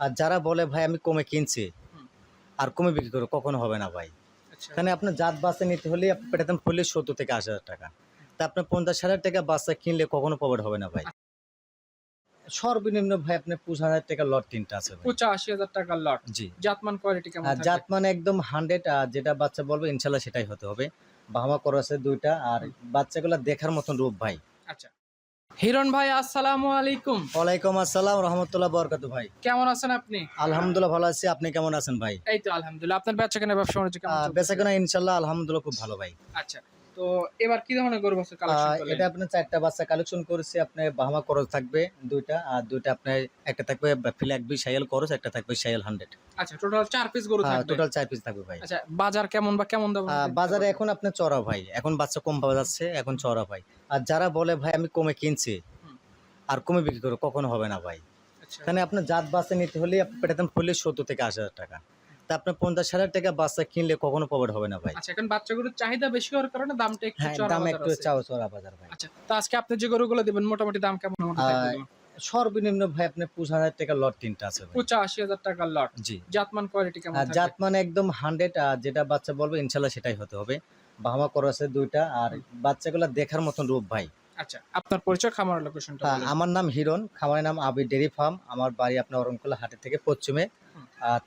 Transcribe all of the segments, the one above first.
আর যারা বলে ভাই আমি কমে কিনছি আর কমে বিক্রি করব কখনো হবে না ভাই। আচ্ছা। এখানে আপনার জাত বাচ্চা নিতে হলে আপনি ফুললে সত্তর থেকে আশি হাজার টাকা। তা আপনার পঞ্চাশ হাজার টাকা বাচ্চা কিনলে কখনো প্রফিট হবে না ভাই। সর্বনিম্ন ভাই আপনার পঁচিশ হাজার টাকা লট তিনটা আছে পঁচাশি হাজার টাকার লট জি। জাতমান কোয়ালিটি কেমন আর থাকবে? জাত মানে একদম হান্ড্রেড আর যেটা বাচ্চা বলবে ইনশাল্লাহ সেটাই হতে হবে। বাহামা করা আছে দুইটা আর বাচ্চাগুলো দেখার মতন রূপ ভাই। আচ্ছা। হিরণ ভাই আসসালামু আলাইকুম। ওয়ালাইকুম আসসালাম রহমতুল্লাহ বরকাত ভাই। কেমন আছেন আপনি? আলহামদুলিল্লাহ ভালো আছি। আপনি কেমন আছেন ভাই? এই তো আলহামদুলিল্লাহ। আপনার বেচা কেনা ব্যবসা বাণিজ্য কেমন বেচা কেনা ইনশাল্লাহ আলহামদুলিল্লাহ খুব ভালো ভাই। আচ্ছা। তো এবার কি ধরনের গরু বাছুর কালেকশন করলেন? এটা আপনার চারটা বাচ্চা কালেকশন করেছি আপনার বাহামা করজ থাকবে দুইটা আর দুইটা আপনার একটা থাকবে একটা থাকবে সাইল হান্ড্রেড আচ্ছা টোটাল চার পিস গরু থাকবে। টোটাল চার পিস থাকবে ভাই। আচ্ছা বাজার কেমন বা কেমন দাম বাজারে এখন আপনার চড়া ভাই এখন বাচ্চা কম পাওয়া যাচ্ছে এখন চড়া ভাই। আর যারা বলে ভাই আমি কমে কিনছি আর কমে বিক্রি করব কখনো হবে না ভাই। আচ্ছা। এখানে আপনার জাত বাচ্চা নিতে হলে আপনি পেটাতেন ফুললে সত্তর থেকে আশি হাজার টাকা। তা আপনার পঞ্চাশ হাজার টাকা বাচ্চা কিনলে কখনো প্রফিট হবে না ভাই। আচ্ছা এখন বাচ্চাগুলোর চাহিদা বেশি হওয়ার কারণে দামটা একটু হ্যাঁ দাম একটু চাও চড়া বাজার ভাই। আচ্ছা তো আজকে আপনি যে গরুগুলো দিবেন মোটামুটি দাম কেমন হবে? সর্বনিম্ন ভাই আপনার পঁচিশ হাজার টাকা লট তিনটা আছে পঁচাশি হাজার টাকার লট জি। জাতমান কোয়ালিটি কেমন আর থাকবে? জাত মানে একদম হান্ড্রেড আর যেটা বাচ্চা বলবে ইনশাল্লাহ সেটাই হতে হবে। বাহামা করা আছে দুইটা আর বাচ্চাগুলো দেখার মতন রূপ ভাই। আচ্ছা আপনার পরিচয় খামার লোকেশনটা আমার নাম হিরণ খামারের নাম আবি ডেরি ফার্ম। আমার বাড়ি আপনার অরণকুলা হাটের থেকে পশ্চিমে।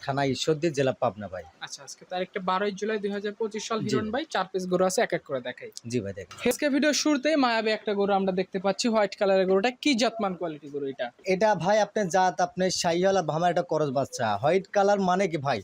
থানা ঈশ্বরদী জেলা পাবনা ভাই। আচ্ছা আজকে তারিখটা বারোই জুলাই দুই হাজার পঁচিশ সাল। হিরণ ভাই। চার পিস গরু আছে এক এক করে দেখাই। জি ভাই দেখেন আজকে ভিডিও শুরুতে মায়াবী একটা গরু আমরা দেখতে পাচ্ছি হোয়াইট কালারের গরুটা। কি জাতমান কোয়ালিটি গরু এটা? এটা ভাই আপনার জাত আপনার শাহিওয়ালা ভামার একটা করজ বাচ্চা। হোয়াইট কালার মানে কি ভাই?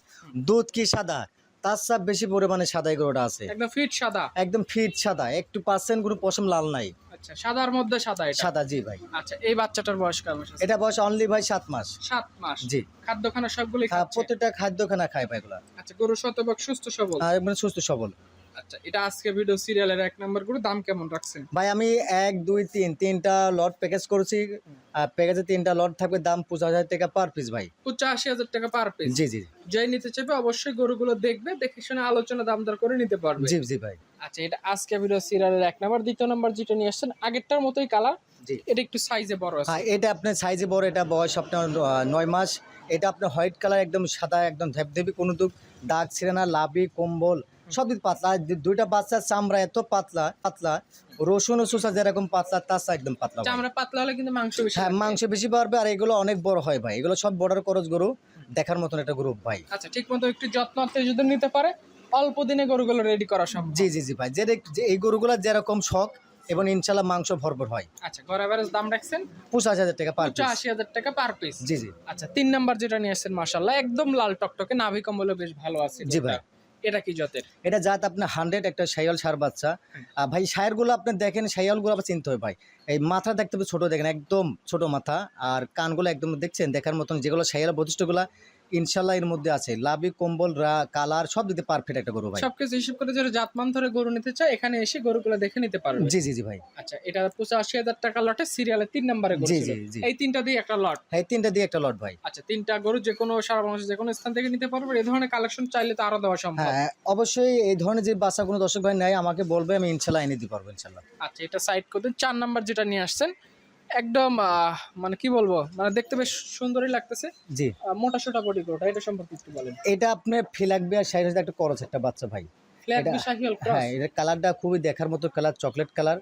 দুধ কি সাদা? তার সাথে বেশি পরিমাণে সাদা গরুটা আছে। একদম ফিট সাদা। একদম ফিট সাদা একটু পার্সেন্ট গরু পশম লাল নাই। আচ্ছা সাদার মধ্যে সাদা এটা? সাদা জি ভাই। আচ্ছা এই বাচ্চাটার বয়স কেমন? এটা বয়স অনলি ভাই সাত মাস। সাত মাস। জি। খাদ্যখানা সবগুলি হ্যাঁ, প্রত্যেকটা খাদ্য খানা খায় ভাই এগুলা। আচ্ছা গরু শতভাগ সুস্থ সবল? আর মানে সুস্থ সবল। আচ্ছা এটা আজকে ভিডিও সিরিয়ালের এক নম্বর গরু দাম কেমন রাখছেন? ভাই আমি এক দুই তিন তিনটা লট প্যাকেজ করেছি। প্যাকেজে তিনটা লট থাকবে দাম পঁচিশ হাজার টাকা পার পিস ভাই। পঁচাশি হাজার টাকা পার পিস জি জি যাই নিতে চাইবে অবশ্যই গরুগুলো দেখবে দেখে শুনে আলোচনা দাম দর করে নিতে পারবে। জি জি ভাই। আচ্ছা এটা আজকে ভিডিও সিরিয়ালের এক নম্বর দ্বিতীয় নম্বর যেটা নিয়ে আসছেন আগেরটার মতোই কালার এটা একটু সাইজে বড় আছে। হ্যাঁ এটা আপনার সাইজে বড় এটা বয়স আপনার নয় মাস। এটা আপনার হোয়াইট কালার একদম সাদা একদম ধেপধেপি কোনো দুঃখ দাগ ছিঁড়ে না লাভি কম্বল সব দিক পাতলা। আর দুইটা বাচ্চার চামড়া এত পাতলা পাতলা। রসুন ও সুসা যেরকম পাতলা চেয়ে একদম পাতলা চামড়া পাতলা হলে কিন্তু মাংস বেশি হ্যাঁ মাংস বেশি পারবে আর এগুলো অনেক বড় হয় ভাই। এগুলো সব বর্ডার করজ গরু দেখার মতন একটা গ্রুপ ভাই। আচ্ছা ঠিক মতো একটু যত্ন যদি নিতে পারে অল্প দিনে গরুগুলো রেডি করা সম্ভব। জি জি জি ভাই। যে এই গরুগুলো যেরকম শখ এবং ইনশাল্লাহ মাংস ভরপুর হয়। আচ্ছা ঘর অ্যাভারেজ দাম রাখছেন? পঁচাশ হাজার টাকা পার পিস পঁচাশি হাজার টাকা পার পিস জি জি। আচ্ছা তিন নাম্বার যেটা নিয়ে আসছেন মাশাল্লাহ একদম লাল টকটকে নাভি কম্বলে বেশ ভালো আছে জি ভাই। এটা কি জাতের? এটা জাত আপনার হান্ড্রেড একটা শায়াল সার বাচ্চা। আর ভাই সায়ারগুলো আপনি দেখেন শায়ালগুলো আবার চিনতে হয় ভাই। এই মাথা দেখতে হবে ছোট, দেখেন, একদম ছোট মাথা। আর কানগুলো একদম দেখছেন, দেখার মতন যেগুলো সাইয়াল বৈশিষ্ট্যগুলো ইনশাল্লাহ এর মধ্যে আছে। লাভি কম্বল কালার সব দিতে পারফেক্ট একটা গরু ভাই। সবকিছু হিসাব করে যারা জাতমান ধরে গরু নিতে চায় এখানে এসে গরুগুলো দেখে নিতে পারবে। জি জি জি ভাই। আচ্ছা এটা পঁচাশি হাজার টাকা লটে সিরিয়ালে তিন নম্বরে গরু জি, জি। এই তিনটা দিয়ে একটা লট হ্যাঁ তিনটা দিয়ে একটা লট ভাই। আচ্ছা তিনটা গরু যে কোনো সারা বাংলাদেশের যে কোনো স্থান থেকে নিতে পারবে। এই ধরনের কালেকশন চাইলে তো আরও দেওয়া সম্ভব। হ্যাঁ অবশ্যই এই ধরনের যে বাচ্চা কোনো দর্শক ভাই নেয় আমাকে বলবে আমি ইনশাল্লাহ এনে দিতে পারব ইনশাল্লাহ আচ্ছা এটা সাইড করে দিন। চার নাম্বার যেটা নিয়ে আসছেন একদম মানে কি বলব মানে দেখতে বেশ সুন্দরই লাগতেছে। জি। মোটা সোটা বডি গরুটা এটা সম্পর্কে একটু বলেন। এটা আপনার ফিলাকবি আর সাইড একটা করস একটা বাচ্চা ভাই। এটা- হ্যাঁ এটার কালারটা খুবই দেখার মতো কালার চকলেট কালার।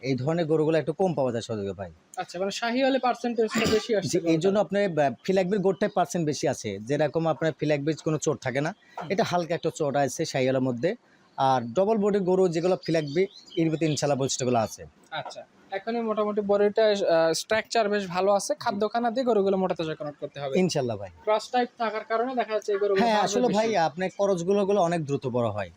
এই ধরনের গরুগুলো একটু কম পাওয়া যায় সদগে ভাই। আচ্ছা মানে শাহিওয়ালে পার্সেন্টেজটা বেশি আসছে এই জন্য আপনার ফিলাকবির গোটটাই পার্সেন্ট বেশি আছে। যেরকম আপনার ফিলাকবির কোনো চোট থাকে না। এটা হালকা একটা চোট আছে সাইয়ালের মধ্যে। আর ডবল বডি গরু যেগুলো ফিলাকবি এর ভিতরে ইনশাল্লাহ বৈশিষ্ট্যগুলো আছে। আচ্ছা। এখনই মোটামুটি বডিটা স্ট্রাকচার বেশ ভালো আছে। খাদ্যখানা দিয়ে গরুগুলো মোটা তাজা করতে হবে। ইনশাআল্লাহ ভাই। ক্রস টাইপ থাকার কারণে দেখা যাচ্ছে এই গরুগুলো হ্যাঁ আসলে ভাই আপনার করজগুলো গুলো অনেক দ্রুত বড় হয়।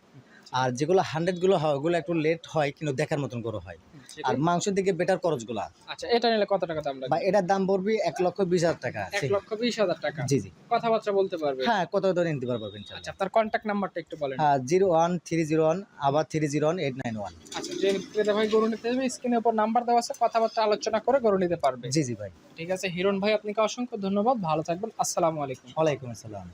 আর যেগুলো হান্ড্রেডগুলো হয় ওগুলো একটু লেট হয় কিন্তু দেখার মতন করে হয়। আর মাংসের দিকে বেটার করজগুলা আচ্ছা এটা নিলে কত টাকা দাম লাগবে? এটার দাম পড়বে এক লক্ষ বিশ হাজার টাকা এক লক্ষ বিশ হাজার টাকা। জি জি। কথাবার্তা বলতে পারবে? হ্যাঁ কত ধরে নিতে পারব ইনশাল্লাহ আচ্ছা আপনার কন্ট্যাক্ট নাম্বারটা একটু বলেন। হ্যাঁ zero one three zero one আবার three zero one eight nine one. আচ্ছা যে ক্রেতা ভাই গরু নিতে যাবে স্ক্রিনের উপর নাম্বার দেওয়া আছে কথাবার্তা আলোচনা করে গরু নিতে পারবে। জি জি ভাই। ঠিক আছে হিরণ ভাই আপনাকে অসংখ্য ধন্যবাদ। ভালো থাকবেন। আসসালামু আলাইকুম। ওয়ালাইকুম আসসালাম।